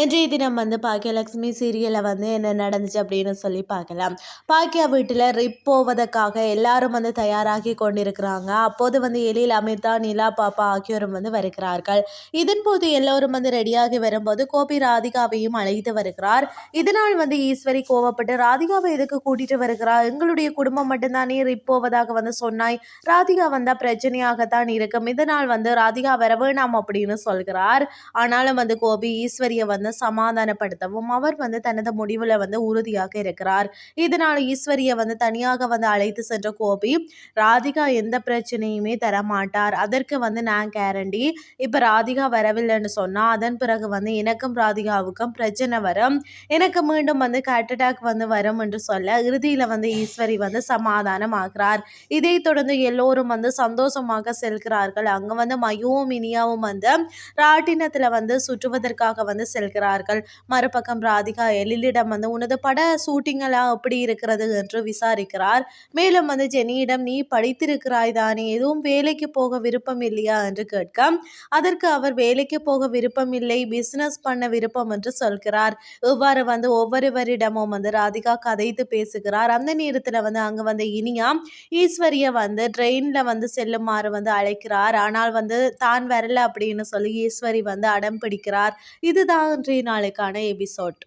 இன்றைய தினம் வந்து பாக்கியலட்சுமி சீரியலில் வந்து என்ன நடந்துச்சு அப்படின்னு சொல்லி பார்க்கலாம். பாக்கியா வீட்டில் ரிப் போவதற்காக எல்லாரும் வந்து தயாராகி கொண்டிருக்கிறாங்க. அப்போது வந்து எழில் அமிர்தா நிலா பாப்பா ஆகியோரும் வந்து வருகிறார்கள். இதன் போது எல்லோரும் வந்து ரெடியாகி வரும்போது கோபி ராதிகாவையும் அழைத்து வருகிறார். இதனால் வந்து ஈஸ்வரி கோவப்பட்டு ராதிகாவை எதுக்கு கூட்டிட்டு வருகிறார் எங்களுடைய குடும்பம் மட்டும்தானே ரிப் போவதாக வந்து சொன்னாய். ராதிகா வந்தால் பிரச்சனையாகத்தான் இருக்கும். இதனால் வந்து ராதிகா வர வேணாம் அப்படின்னு சொல்கிறார். ஆனாலும் வந்து கோபி ஈஸ்வரியை வந்து சமாதானப்படுத்தவும் அவர் வந்து தனது முடிவில் வந்து உறுதியாக இருக்கிறார். இதனால் ஈஸ்வரியை வந்து தனியாக வந்து அழைத்து சென்ற கோபி ராதிகா எந்த பிரச்சனையுமே தர மாட்டார் அதற்கு வந்து நான் கேரண்டி இப்போ ராதிகா வரவில்லைன்னு சொன்னால் அதன் பிறகு வந்து எனக்கும் ராதிகாவுக்கும் பிரச்சனை வரும். எனக்கு மீண்டும் வந்து ஹார்ட் அட்டாக் வந்து வரும் என்று சொல்ல இறுதியில் வந்து ஈஸ்வரி வந்து சமாதானம் ஆகிறார் இதைத் தொடர்ந்து எல்லோரும் வந்து சந்தோஷமாக செல்கிறார்கள். அங்கே வந்து மயுவும் இனியாவும் வந்து ராட்டினத்தில் வந்து சுற்றுவதற்காக வந்து இருக்கிறார்கள். மறுபக்கம் ராதிகா எழிலிடம் வந்து உனது பட ஷூட்டிங்கெல்லாம் எப்படி இருக்கிறது? என்று விசாரிக்கிறார். மேலும் வந்து ஜெனியிடம் நீ படித்திருக்கிறாய் தானே எதுவும் வேலைக்கு போக விருப்பம் இல்லையா? என்று கேட்க அதற்கு அவர் வேலைக்கு போக விருப்பம் இல்லை பிசினஸ் பண்ண விருப்பம் என்று சொல்கிறார். இவ்வாறு வந்து ஒவ்வொருவரிடமும் வந்து ராதிகா கதைத்து பேசுகிறார். அந்த நேரத்தில் வந்து அங்கே வந்து இனியா ஈஸ்வரியை வந்து ட்ரெயினில் வந்து செல்லுமாறு வந்து அழைக்கிறார். ஆனால் வந்து தான் வரல அப்படின்னு சொல்லி ஈஸ்வரி வந்து அடம் பிடிக்கிறார். இதுதான் நன்றி. நாளைக்கான எபிசோட்.